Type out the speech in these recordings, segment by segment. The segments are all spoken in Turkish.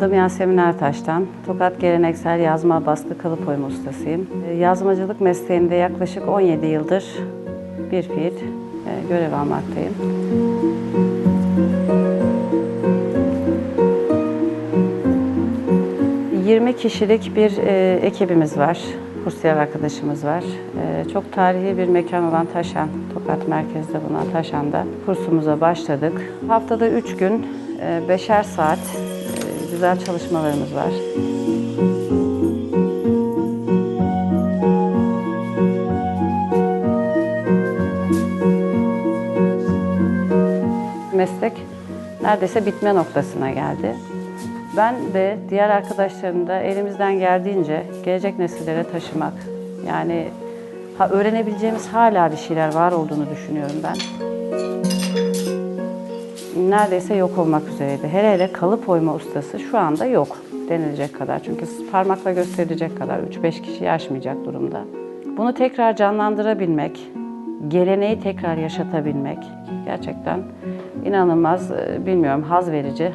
Adım Yasemin Ertaş'tan. Tokat geleneksel yazma baskı kalıp oyma ustasıyım. E, Yazmacılık mesleğinde yaklaşık 17 yıldır bir fiil e, görev almaktayım. ...20 kişilik bir e, ekibimiz var. Kursiyer arkadaşımız var. E, çok tarihi bir mekan olan Taşan, Tokat merkezde bulunan Taşan'da kursumuza başladık. Haftada 3 gün, e, beşer saat güzel çalışmalarımız var. Meslek neredeyse bitme noktasına geldi. Ben de diğer arkadaşlarım da elimizden geldiğince gelecek nesillere taşımak. Yani ha, öğrenebileceğimiz hala bir şeyler var olduğunu düşünüyorum ben. Neredeyse yok olmak üzereydi. Hele hele kalıp oyma ustası şu anda yok denilecek kadar. Çünkü parmakla gösterilecek kadar 3-5 kişiyi aşmayacak durumda. Bunu tekrar canlandırabilmek, geleneği tekrar yaşatabilmek gerçekten inanılmaz, e, bilmiyorum haz verici.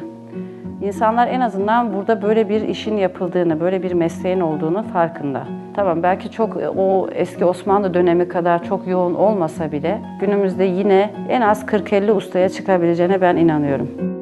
İnsanlar en azından burada böyle bir işin yapıldığını, böyle bir mesleğin olduğunu farkında. Tamam belki çok e, o eski Osmanlı dönemi kadar çok yoğun olmasa bile günümüzde yine en az 40-50 ustaya çıkabileceğine ben inanıyorum.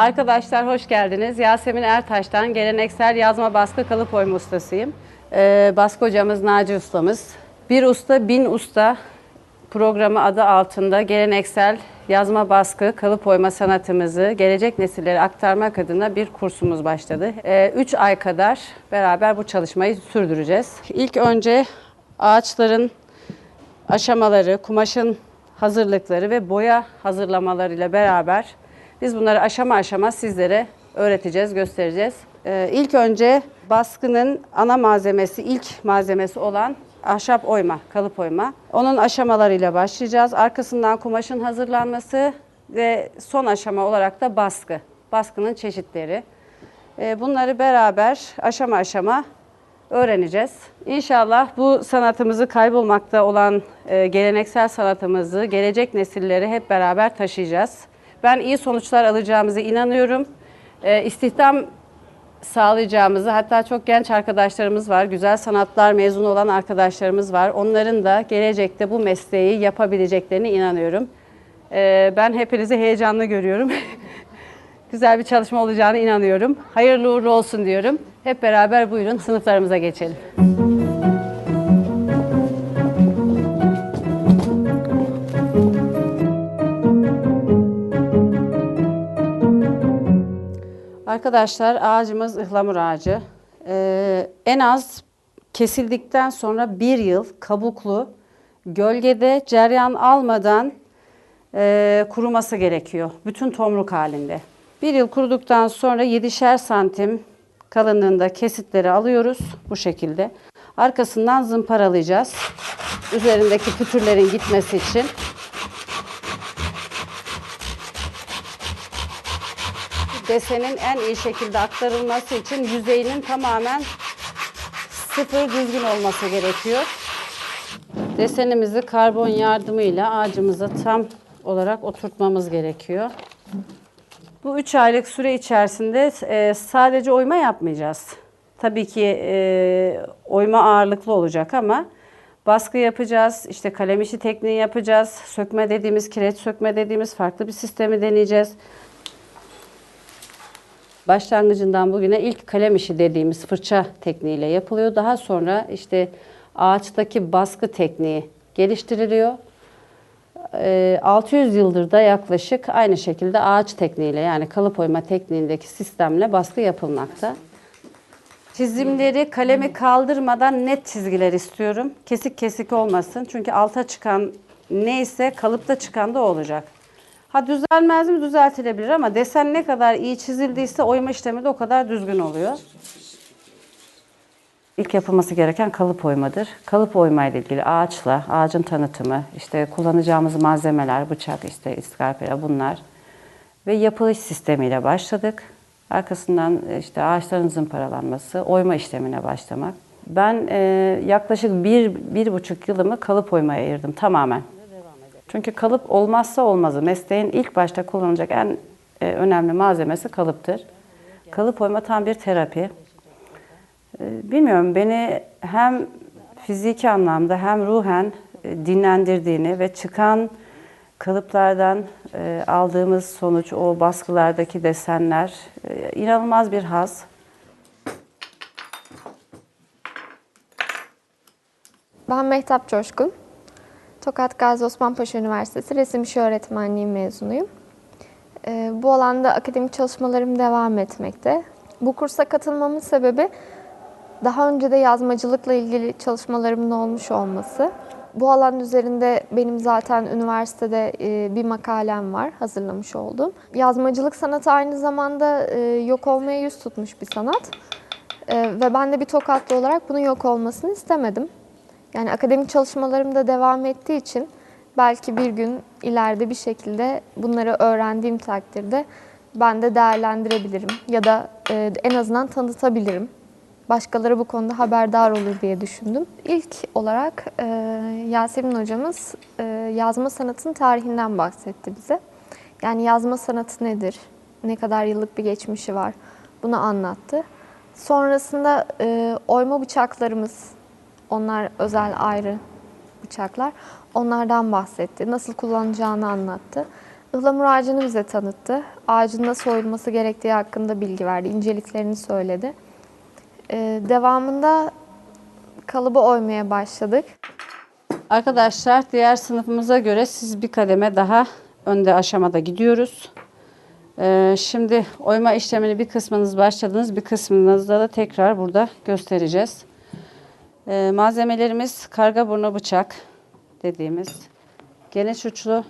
Arkadaşlar hoş geldiniz. Yasemin Ertaş'tan geleneksel yazma baskı kalıp oyma ustasıyım. Ee, baskı hocamız Naci ustamız. Bir usta bin usta programı adı altında geleneksel yazma baskı kalıp oyma sanatımızı gelecek nesillere aktarmak adına bir kursumuz başladı. 3 ay kadar beraber bu çalışmayı sürdüreceğiz. İlk önce ağaçların aşamaları, kumaşın hazırlıkları ve boya hazırlamalarıyla beraber biz bunları aşama aşama sizlere öğreteceğiz, göstereceğiz. Ee, ilk önce baskının ana malzemesi, ilk malzemesi olan ahşap oyma, kalıp oyma. Onun aşamalarıyla başlayacağız. Arkasından kumaşın hazırlanması ve son aşama olarak da baskı. Baskının çeşitleri. Ee, bunları beraber aşama aşama öğreneceğiz. İnşallah bu sanatımızı kaybolmakta olan e, geleneksel sanatımızı gelecek nesillere hep beraber taşıyacağız. Ben iyi sonuçlar alacağımıza inanıyorum. E, istihdam sağlayacağımızı hatta çok genç arkadaşlarımız var. Güzel sanatlar mezunu olan arkadaşlarımız var. Onların da gelecekte bu mesleği yapabileceklerine inanıyorum. E, ben hepinizi heyecanlı görüyorum. Güzel bir çalışma olacağına inanıyorum. Hayırlı uğurlu olsun diyorum. Hep beraber buyurun sınıflarımıza geçelim. Arkadaşlar ağacımız ıhlamur ağacı. Ee, en az kesildikten sonra bir yıl kabuklu gölgede ceryan almadan e, kuruması gerekiyor. Bütün tomruk halinde. Bir yıl kuruduktan sonra 7'şer santim kalınlığında kesitleri alıyoruz bu şekilde. Arkasından zımparalayacağız. Üzerindeki pütürlerin gitmesi için. Desenin en iyi şekilde aktarılması için yüzeyinin tamamen sıfır düzgün olması gerekiyor. Desenimizi karbon yardımıyla ağacımıza tam olarak oturtmamız gerekiyor. Bu üç aylık süre içerisinde e, sadece oyma yapmayacağız. Tabii ki e, oyma ağırlıklı olacak ama baskı yapacağız, işte kalem işi tekniği yapacağız, sökme dediğimiz, kireç sökme dediğimiz farklı bir sistemi deneyeceğiz başlangıcından bugüne ilk kalem işi dediğimiz fırça tekniğiyle yapılıyor. Daha sonra işte ağaçtaki baskı tekniği geliştiriliyor. 600 yıldır da yaklaşık aynı şekilde ağaç tekniğiyle yani kalıp oyma tekniğindeki sistemle baskı yapılmakta. Çizimleri kalemi kaldırmadan net çizgiler istiyorum. Kesik kesik olmasın. Çünkü alta çıkan neyse kalıpta çıkan da olacak. Ha düzelmez mi? Düzeltilebilir ama desen ne kadar iyi çizildiyse oyma işlemi de o kadar düzgün oluyor. ilk yapılması gereken kalıp oymadır. Kalıp oyma ile ilgili ağaçla, ağacın tanıtımı, işte kullanacağımız malzemeler, bıçak, işte iskarpela bunlar ve yapılış sistemiyle başladık. Arkasından işte ağaçların zımparalanması, oyma işlemine başlamak. Ben e, yaklaşık bir, bir buçuk yılımı kalıp oymaya ayırdım tamamen. Çünkü kalıp olmazsa olmazı. Mesleğin ilk başta kullanılacak en e, önemli malzemesi kalıptır. Kalıp oyma tam bir terapi. E, bilmiyorum beni hem fiziki anlamda hem ruhen e, dinlendirdiğini ve çıkan kalıplardan aldığımız sonuç, o baskılardaki desenler inanılmaz bir haz. Ben Mehtap Coşkun. Tokat Gazi Osman Üniversitesi Resim İşi Öğretmenliği mezunuyum. Ee, bu alanda akademik çalışmalarım devam etmekte. Bu kursa katılmamın sebebi daha önce de yazmacılıkla ilgili çalışmalarımın olmuş olması. Bu alan üzerinde benim zaten üniversitede e, bir makalem var, hazırlamış oldum. Yazmacılık sanatı aynı zamanda e, yok olmaya yüz tutmuş bir sanat. E, ve ben de bir tokatlı olarak bunun yok olmasını istemedim. Yani akademik çalışmalarım da devam ettiği için belki bir gün ileride bir şekilde bunları öğrendiğim takdirde ben de değerlendirebilirim ya da e, en azından tanıtabilirim. Başkaları bu konuda haberdar olur diye düşündüm. İlk olarak e, Yasemin hocamız e, yazma sanatının tarihinden bahsetti bize. Yani yazma sanatı nedir? Ne kadar yıllık bir geçmişi var? Bunu anlattı. Sonrasında e, oyma bıçaklarımız, onlar özel ayrı bıçaklar. Onlardan bahsetti. Nasıl kullanacağını anlattı. Ihlamur ağacını bize tanıttı. Ağacın nasıl oyulması gerektiği hakkında bilgi verdi. İnceliklerini söyledi. Ee, devamında kalıbı oymaya başladık. Arkadaşlar diğer sınıfımıza göre siz bir kademe daha önde aşamada gidiyoruz. Ee, şimdi oyma işlemini bir kısmınız başladınız, bir kısmınızda da tekrar burada göstereceğiz. Ee, malzemelerimiz karga burnu bıçak dediğimiz geniş uçlu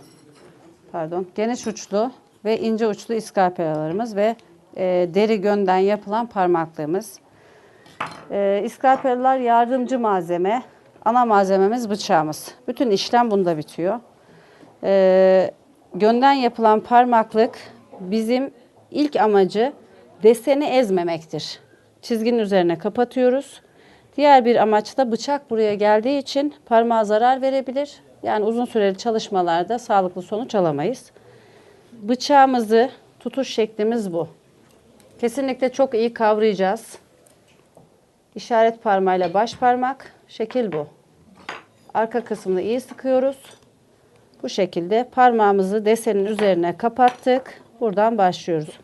pardon geniş uçlu ve ince uçlu iskarpelalarımız ve e, deri gönden yapılan parmaklığımız. E, iskarpelalar yardımcı malzeme. Ana malzememiz bıçağımız. Bütün işlem bunda bitiyor. E, gönden yapılan parmaklık bizim ilk amacı deseni ezmemektir. Çizginin üzerine kapatıyoruz. Diğer bir amaç da bıçak buraya geldiği için parmağa zarar verebilir. Yani uzun süreli çalışmalarda sağlıklı sonuç alamayız. Bıçağımızı tutuş şeklimiz bu. Kesinlikle çok iyi kavrayacağız. İşaret parmağıyla baş parmak, şekil bu. Arka kısmını iyi sıkıyoruz. Bu şekilde parmağımızı desenin üzerine kapattık. Buradan başlıyoruz.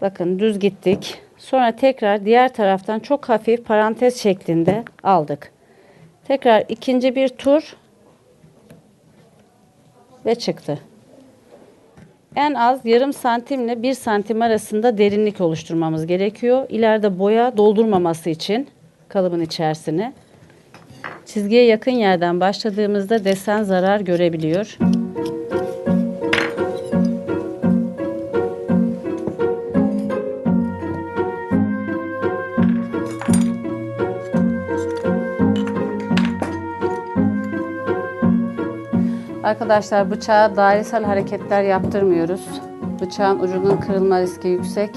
Bakın düz gittik. Sonra tekrar diğer taraftan çok hafif parantez şeklinde aldık. Tekrar ikinci bir tur ve çıktı. En az yarım santimle bir santim arasında derinlik oluşturmamız gerekiyor. İleride boya doldurmaması için kalıbın içerisine. Çizgiye yakın yerden başladığımızda desen zarar görebiliyor. Arkadaşlar bıçağa dairesel hareketler yaptırmıyoruz. Bıçağın ucunun kırılma riski yüksek.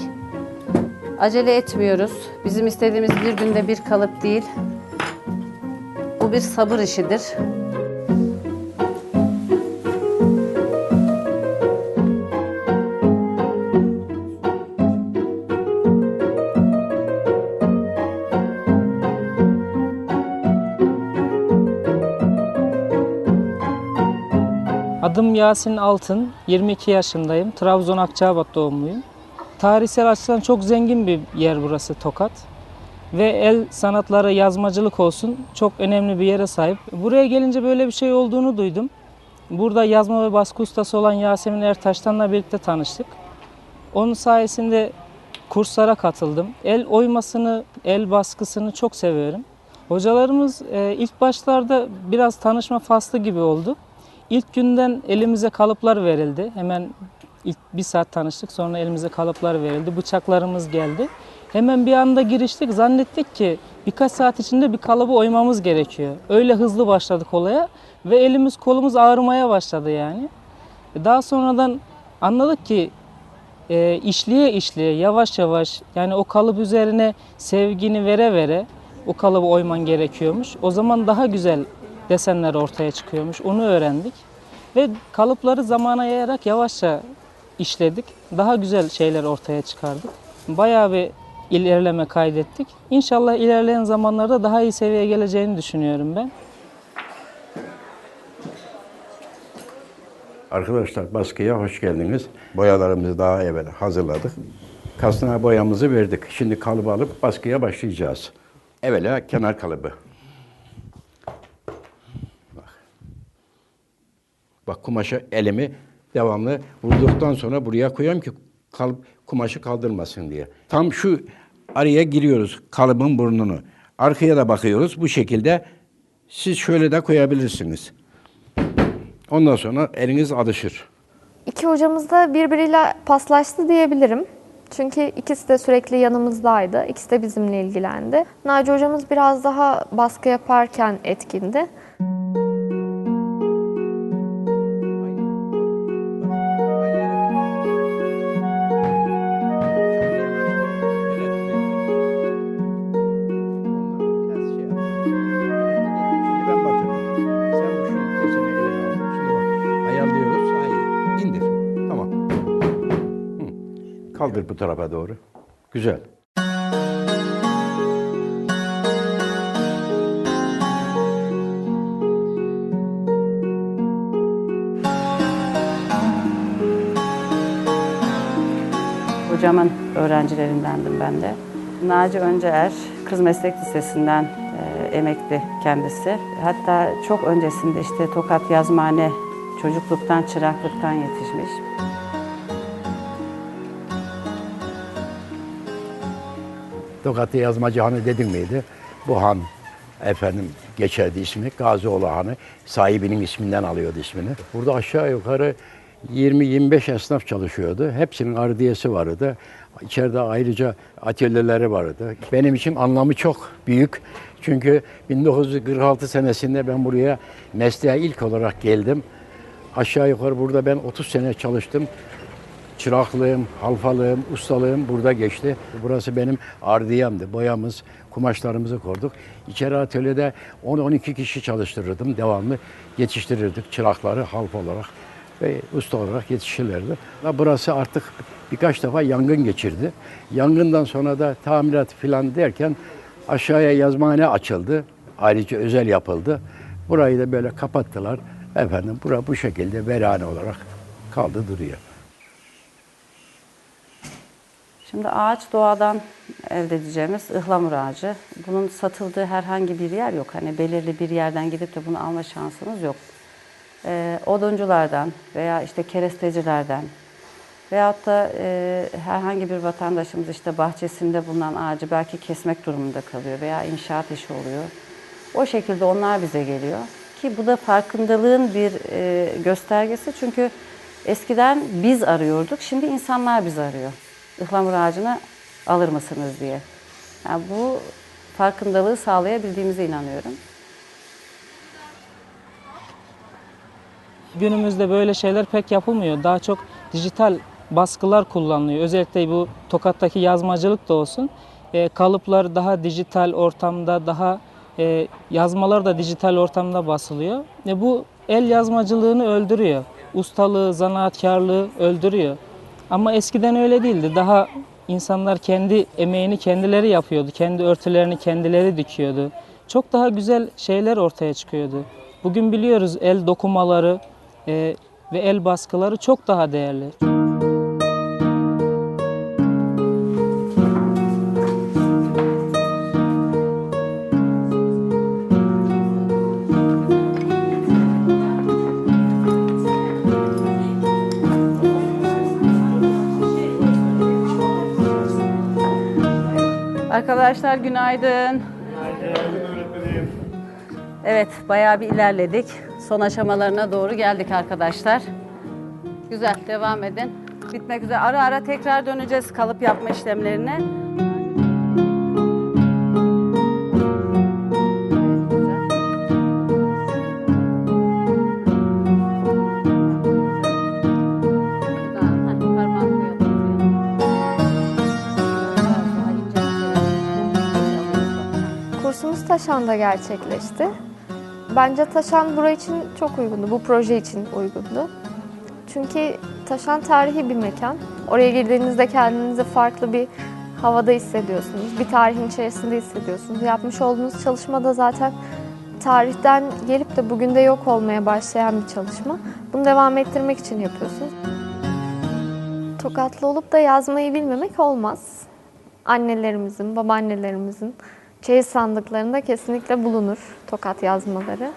Acele etmiyoruz. Bizim istediğimiz bir günde bir kalıp değil. Bu bir sabır işidir. Adım Yasin Altın, 22 yaşındayım. Trabzon Akçabat doğumluyum. Tarihsel açıdan çok zengin bir yer burası Tokat. Ve el sanatları, yazmacılık olsun çok önemli bir yere sahip. Buraya gelince böyle bir şey olduğunu duydum. Burada yazma ve baskı ustası olan Yasemin Ertaş'tanla birlikte tanıştık. Onun sayesinde kurslara katıldım. El oymasını, el baskısını çok seviyorum. Hocalarımız e, ilk başlarda biraz tanışma faslı gibi oldu. İlk günden elimize kalıplar verildi. Hemen İlk bir saat tanıştık sonra elimize kalıplar verildi. Bıçaklarımız geldi. Hemen bir anda giriştik. Zannettik ki birkaç saat içinde bir kalıbı oymamız gerekiyor. Öyle hızlı başladık olaya ve elimiz kolumuz ağrımaya başladı yani. Daha sonradan anladık ki e, işliye işliye yavaş yavaş yani o kalıp üzerine sevgini vere vere o kalıbı oyman gerekiyormuş. O zaman daha güzel desenler ortaya çıkıyormuş. Onu öğrendik. Ve kalıpları zamana yayarak yavaşça işledik. Daha güzel şeyler ortaya çıkardık. Bayağı bir ilerleme kaydettik. İnşallah ilerleyen zamanlarda daha iyi seviyeye geleceğini düşünüyorum ben. Arkadaşlar baskıya hoş geldiniz. Boyalarımızı daha evvel hazırladık. Kastana boyamızı verdik. Şimdi kalıbı alıp baskıya başlayacağız. Evvela kenar kalıbı. Bak kumaşa elimi devamlı vurduktan sonra buraya koyuyorum ki kalıp kumaşı kaldırmasın diye. Tam şu araya giriyoruz kalıbın burnunu. Arkaya da bakıyoruz. Bu şekilde siz şöyle de koyabilirsiniz. Ondan sonra eliniz alışır. İki hocamız da birbiriyle paslaştı diyebilirim. Çünkü ikisi de sürekli yanımızdaydı. İkisi de bizimle ilgilendi. Naci hocamız biraz daha baskı yaparken etkindi. Şimdi tarafa doğru. Güzel. Hocamın öğrencilerindendim ben de. Naci Önceer, Kız Meslek Lisesi'nden e, emekli kendisi. Hatta çok öncesinde işte Tokat Yazmane çocukluktan, çıraklıktan yetişmiş. Tokat'ta yazmacı hanı dedin miydi? Bu han efendim geçerdi ismi. Gazioğlu Hanı sahibinin isminden alıyordu ismini. Burada aşağı yukarı 20-25 esnaf çalışıyordu. Hepsinin ardiyesi vardı. İçeride ayrıca atölyeleri vardı. Benim için anlamı çok büyük. Çünkü 1946 senesinde ben buraya mesleğe ilk olarak geldim. Aşağı yukarı burada ben 30 sene çalıştım. Çıraklığım, halfalığım, ustalığım burada geçti. Burası benim ardiyemdi. Boyamız, kumaşlarımızı korduk. İçeri atölyede 10-12 kişi çalıştırırdım devamlı. Yetiştirirdik çırakları half olarak ve usta olarak yetişirlerdi. Burası artık birkaç defa yangın geçirdi. Yangından sonra da tamirat falan derken aşağıya yazmahane açıldı. Ayrıca özel yapıldı. Burayı da böyle kapattılar. Efendim bura bu şekilde verane olarak kaldı duruyor. Şimdi ağaç doğadan elde edeceğimiz ıhlamur ağacı. Bunun satıldığı herhangi bir yer yok. Hani belirli bir yerden gidip de bunu alma şansınız yok. Ee, odunculardan veya işte kerestecilerden veyahut da e, herhangi bir vatandaşımız işte bahçesinde bulunan ağacı belki kesmek durumunda kalıyor veya inşaat işi oluyor. O şekilde onlar bize geliyor. Ki bu da farkındalığın bir e, göstergesi. Çünkü eskiden biz arıyorduk, şimdi insanlar bizi arıyor. Ihlamur ağacını alır mısınız diye. Yani bu farkındalığı sağlayabildiğimize inanıyorum. Günümüzde böyle şeyler pek yapılmıyor. Daha çok dijital baskılar kullanılıyor. Özellikle bu Tokat'taki yazmacılık da olsun. E, kalıplar daha dijital ortamda, daha e, yazmalar da dijital ortamda basılıyor. E, bu el yazmacılığını öldürüyor. Ustalığı, zanaatkarlığı öldürüyor. Ama eskiden öyle değildi. Daha insanlar kendi emeğini kendileri yapıyordu. Kendi örtülerini kendileri dikiyordu. Çok daha güzel şeyler ortaya çıkıyordu. Bugün biliyoruz el dokumaları e, ve el baskıları çok daha değerli. Arkadaşlar günaydın. Evet, bayağı bir ilerledik. Son aşamalarına doğru geldik arkadaşlar. Güzel, devam edin. bitmek üzere. Ara ara tekrar döneceğiz kalıp yapma işlemlerine. Taşan'da gerçekleşti. Bence Taşan buraya için çok uygundu, bu proje için uygundu. Çünkü Taşan tarihi bir mekan. Oraya girdiğinizde kendinizi farklı bir havada hissediyorsunuz. Bir tarihin içerisinde hissediyorsunuz. Yapmış olduğunuz çalışma da zaten tarihten gelip de bugün de yok olmaya başlayan bir çalışma. Bunu devam ettirmek için yapıyorsunuz. Tokatlı olup da yazmayı bilmemek olmaz. Annelerimizin, babaannelerimizin çeyiz sandıklarında kesinlikle bulunur tokat yazmaları.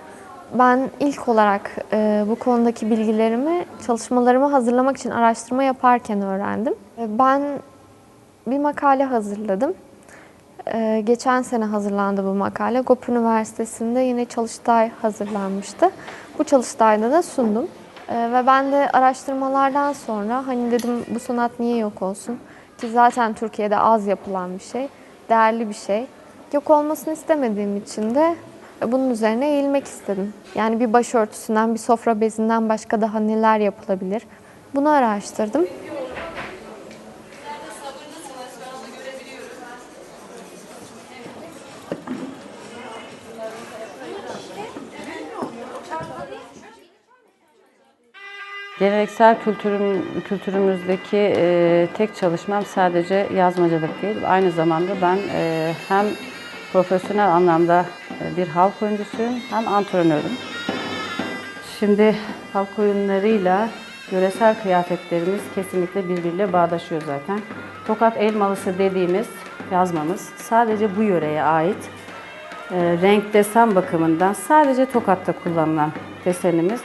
Ben ilk olarak e, bu konudaki bilgilerimi çalışmalarımı hazırlamak için araştırma yaparken öğrendim. E, Ben bir makale hazırladım. E, geçen sene hazırlandı bu makale. GOP Üniversitesi'nde yine çalıştay hazırlanmıştı. Bu çalıştayda da sundum. E, ve ben de araştırmalardan sonra hani dedim bu sanat niye yok olsun? Ki zaten Türkiye'de az yapılan bir şey, değerli bir şey. Yok olmasını istemediğim için de bunun üzerine eğilmek istedim. Yani bir başörtüsünden, bir sofra bezinden başka daha neler yapılabilir? Bunu araştırdım. Geleneksel kültürüm, kültürümüzdeki e, tek çalışmam sadece yazmacılık değil. Aynı zamanda ben e, hem profesyonel anlamda e, bir halk oyuncusuyum hem antrenörüm. Şimdi halk oyunlarıyla yöresel kıyafetlerimiz kesinlikle birbiriyle bağdaşıyor zaten. Tokat elmalısı dediğimiz yazmamız sadece bu yöreye ait. E, renk desen bakımından sadece Tokat'ta kullanılan desenimiz.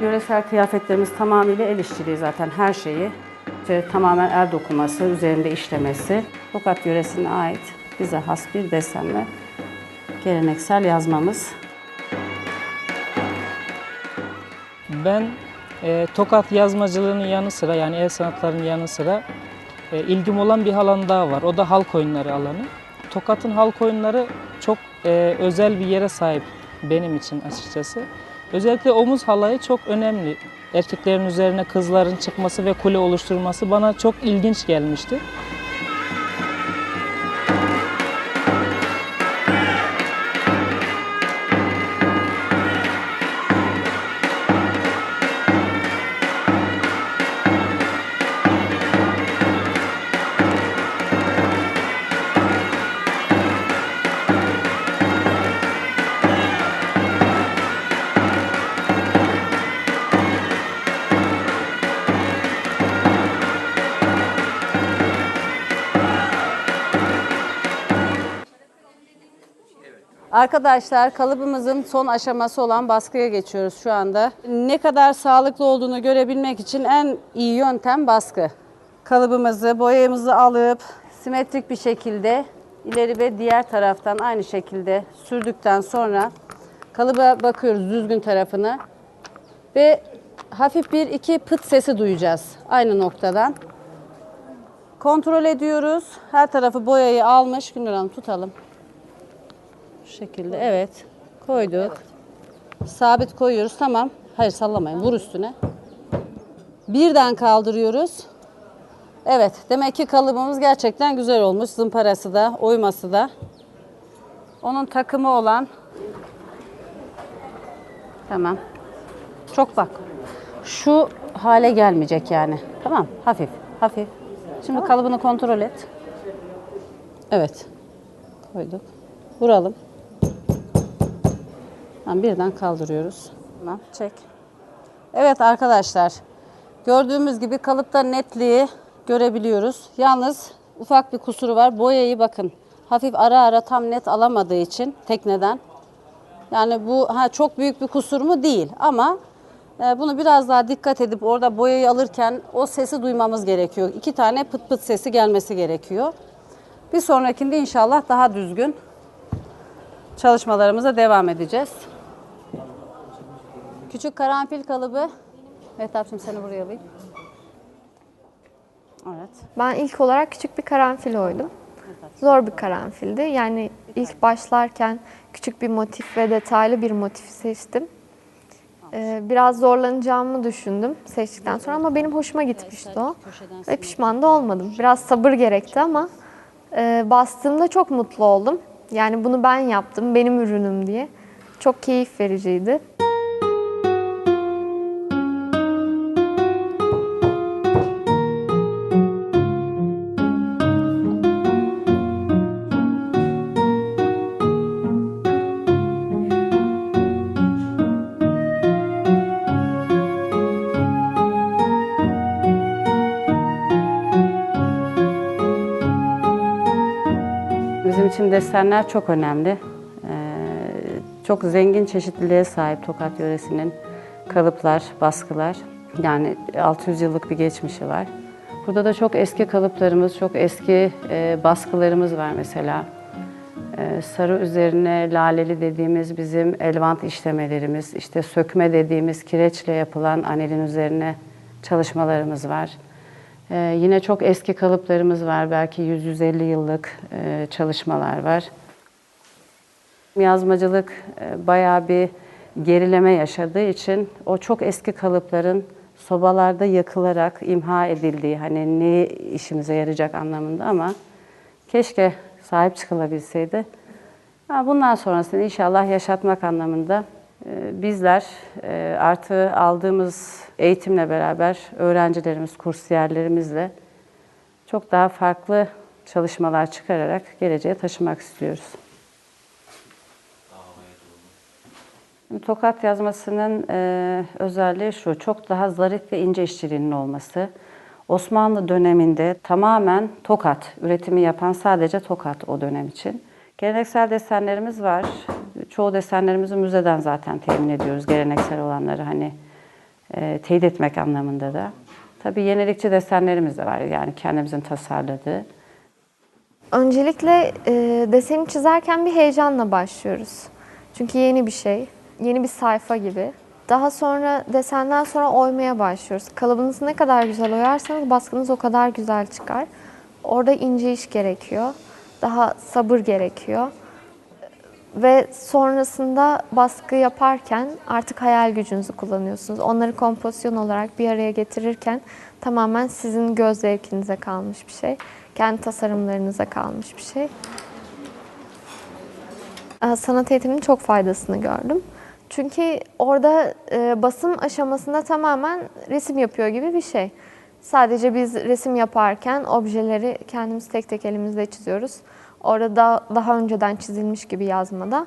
Yöresel kıyafetlerimiz tamamıyla el işçiliği zaten her şeyi. İşte tamamen el dokuması, üzerinde işlemesi. Tokat yöresine ait bize has bir desenle geleneksel yazmamız. Ben e, Tokat yazmacılığının yanı sıra yani el sanatlarının yanı sıra e, ilgim olan bir alan daha var. O da halk oyunları alanı. Tokat'ın halk oyunları çok e, özel bir yere sahip benim için açıkçası. Özellikle omuz halayı çok önemli. Erkeklerin üzerine kızların çıkması ve kule oluşturması bana çok ilginç gelmişti. Arkadaşlar kalıbımızın son aşaması olan baskıya geçiyoruz şu anda. Ne kadar sağlıklı olduğunu görebilmek için en iyi yöntem baskı. Kalıbımızı, boyamızı alıp simetrik bir şekilde ileri ve diğer taraftan aynı şekilde sürdükten sonra kalıba bakıyoruz düzgün tarafını ve hafif bir iki pıt sesi duyacağız aynı noktadan. Kontrol ediyoruz. Her tarafı boyayı almış. Gündür Hanım tutalım. Şu şekilde evet koyduk. Sabit koyuyoruz tamam. Hayır sallamayın vur üstüne. Birden kaldırıyoruz. Evet demek ki kalıbımız gerçekten güzel olmuş. Zımparası da oyması da. Onun takımı olan Tamam. Çok bak. Şu hale gelmeyecek yani. Tamam. Hafif. Hafif. Şimdi kalıbını kontrol et. Evet. Koyduk. Vuralım. Tamam, birden kaldırıyoruz. Tamam, çek. Evet arkadaşlar. Gördüğümüz gibi kalıpta netliği görebiliyoruz. Yalnız ufak bir kusuru var. Boyayı bakın. Hafif ara ara tam net alamadığı için tekneden. Yani bu ha, çok büyük bir kusur mu değil ama e, bunu biraz daha dikkat edip orada boyayı alırken o sesi duymamız gerekiyor. İki tane pıt pıt sesi gelmesi gerekiyor. Bir sonrakinde inşallah daha düzgün çalışmalarımıza devam edeceğiz. Küçük karanfil kalıbı. Mehtapçığım seni buraya alayım. Evet. Ben ilk olarak küçük bir karanfil oydum. Zor bir karanfildi. Yani ilk başlarken küçük bir motif ve detaylı bir motif seçtim. Ee, biraz zorlanacağımı düşündüm seçtikten sonra ama benim hoşuma gitmişti o. Ve pişman da olmadım. Biraz sabır gerekti ama e, bastığımda çok mutlu oldum. Yani bunu ben yaptım, benim ürünüm diye. Çok keyif vericiydi. Desenler çok önemli. Ee, çok zengin çeşitliliğe sahip Tokat yöresinin kalıplar, baskılar. Yani 600 yıllık bir geçmişi var. Burada da çok eski kalıplarımız, çok eski e, baskılarımız var mesela. Ee, sarı üzerine laleli dediğimiz bizim elvant işlemelerimiz, işte sökme dediğimiz kireçle yapılan anelin üzerine çalışmalarımız var. Ee, yine çok eski kalıplarımız var, belki 100-150 yıllık e, çalışmalar var. Yazmacılık e, bayağı bir gerileme yaşadığı için o çok eski kalıpların sobalarda yakılarak imha edildiği, hani ne işimize yarayacak anlamında ama keşke sahip çıkılabilseydi. Bundan sonrasını inşallah yaşatmak anlamında bizler e, artı aldığımız eğitimle beraber öğrencilerimiz, kursiyerlerimizle çok daha farklı çalışmalar çıkararak geleceğe taşımak istiyoruz. Tokat yazmasının e, özelliği şu, çok daha zarif ve ince işçiliğinin olması. Osmanlı döneminde tamamen tokat üretimi yapan sadece tokat o dönem için. Geleneksel desenlerimiz var. Çoğu desenlerimizi müzeden zaten temin ediyoruz. Geleneksel olanları hani e, teyit etmek anlamında da. Tabii yenilikçi desenlerimiz de var. Yani kendimizin tasarladığı. Öncelikle e, deseni çizerken bir heyecanla başlıyoruz. Çünkü yeni bir şey, yeni bir sayfa gibi. Daha sonra desenden sonra oymaya başlıyoruz. Kalıbınızı ne kadar güzel oyarsanız baskınız o kadar güzel çıkar. Orada ince iş gerekiyor. Daha sabır gerekiyor. Ve sonrasında baskı yaparken artık hayal gücünüzü kullanıyorsunuz. Onları kompozisyon olarak bir araya getirirken tamamen sizin göz zevkinize kalmış bir şey. Kendi tasarımlarınıza kalmış bir şey. Ee, Sanat eğitiminin çok faydasını gördüm. Çünkü orada e, basım aşamasında tamamen resim yapıyor gibi bir şey. Sadece biz resim yaparken objeleri kendimiz tek tek elimizle çiziyoruz. Orada da, daha önceden çizilmiş gibi yazmada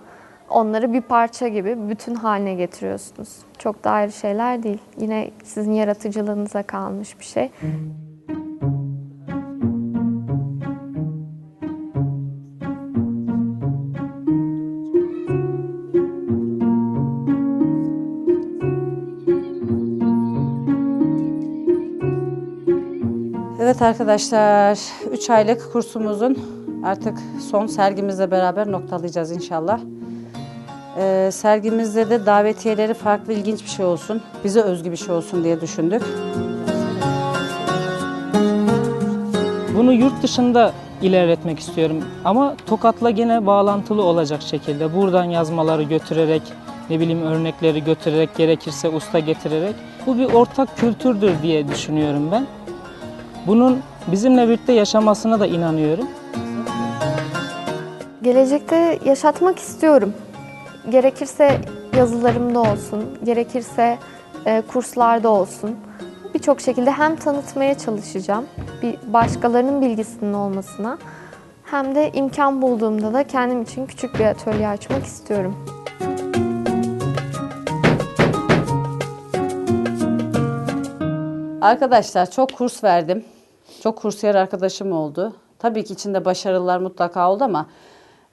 onları bir parça gibi bütün haline getiriyorsunuz. Çok da ayrı şeyler değil. Yine sizin yaratıcılığınıza kalmış bir şey. Evet arkadaşlar, 3 aylık kursumuzun artık son sergimizle beraber noktalayacağız inşallah. Ee, sergimizde de davetiyeleri farklı ilginç bir şey olsun, bize özgü bir şey olsun diye düşündük. Bunu yurt dışında ilerletmek istiyorum ama Tokat'la gene bağlantılı olacak şekilde buradan yazmaları götürerek ne bileyim örnekleri götürerek gerekirse usta getirerek bu bir ortak kültürdür diye düşünüyorum ben. Bunun bizimle birlikte yaşamasına da inanıyorum. Gelecekte yaşatmak istiyorum. Gerekirse yazılarımda olsun, gerekirse e, kurslarda olsun. Birçok şekilde hem tanıtmaya çalışacağım, bir başkalarının bilgisinin olmasına, hem de imkan bulduğumda da kendim için küçük bir atölye açmak istiyorum. Arkadaşlar çok kurs verdim. Çok kursiyer arkadaşım oldu. Tabii ki içinde başarılılar mutlaka oldu ama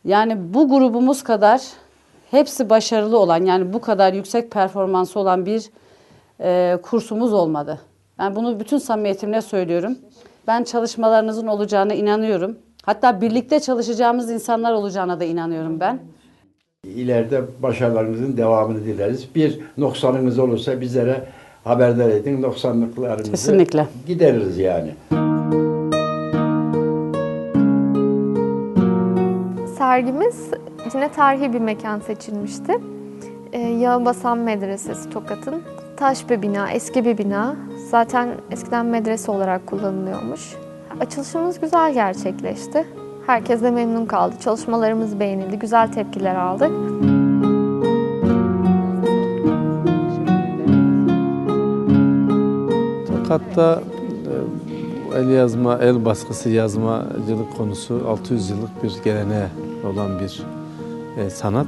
yani bu grubumuz kadar hepsi başarılı olan yani bu kadar yüksek performansı olan bir e, kursumuz olmadı. Ben bunu bütün samimiyetimle söylüyorum. Ben çalışmalarınızın olacağına inanıyorum. Hatta birlikte çalışacağımız insanlar olacağına da inanıyorum ben. İleride başarılarınızın devamını dileriz. Bir noksanınız olursa bizlere haberdar edin. Noksanlıklarınızı Kesinlikle. gideririz yani. Sergimiz yine tarihi bir mekan seçilmişti. Ee, Yağbasan Medresesi Tokat'ın taş bir bina, eski bir bina. Zaten eskiden medrese olarak kullanılıyormuş. Açılışımız güzel gerçekleşti. Herkes de memnun kaldı. Çalışmalarımız beğenildi, güzel tepkiler aldık. Tokat'ta e, el yazma, el baskısı yazmacılık konusu 600 yıllık bir geleneğe olan bir e, sanat.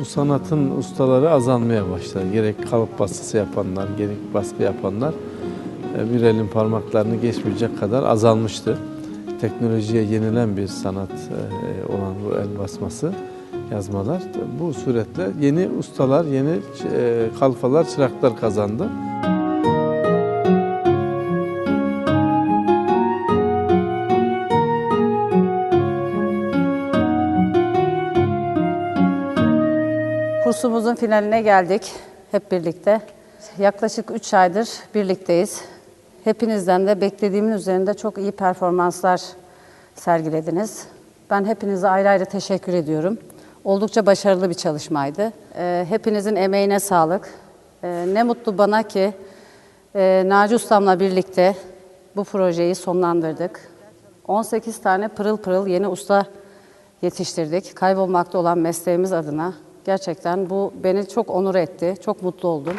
Bu sanatın ustaları azalmaya başladı. Gerek kalıp baskısı yapanlar, gerek baskı yapanlar e, bir elin parmaklarını geçmeyecek kadar azalmıştı. Teknolojiye yenilen bir sanat e, olan bu el basması yazmalar bu suretle yeni ustalar, yeni e, kalfalar, çıraklar kazandı. Kursumuzun finaline geldik hep birlikte. Yaklaşık 3 aydır birlikteyiz. Hepinizden de beklediğimin üzerinde çok iyi performanslar sergilediniz. Ben hepinize ayrı ayrı teşekkür ediyorum. Oldukça başarılı bir çalışmaydı. Ee, Hepinizin emeğine sağlık. Ee, Ne mutlu bana ki e, Naci Ustam'la birlikte bu projeyi sonlandırdık. 18 tane pırıl pırıl yeni usta yetiştirdik. Kaybolmakta olan mesleğimiz adına. Gerçekten bu beni çok onur etti. Çok mutlu oldum.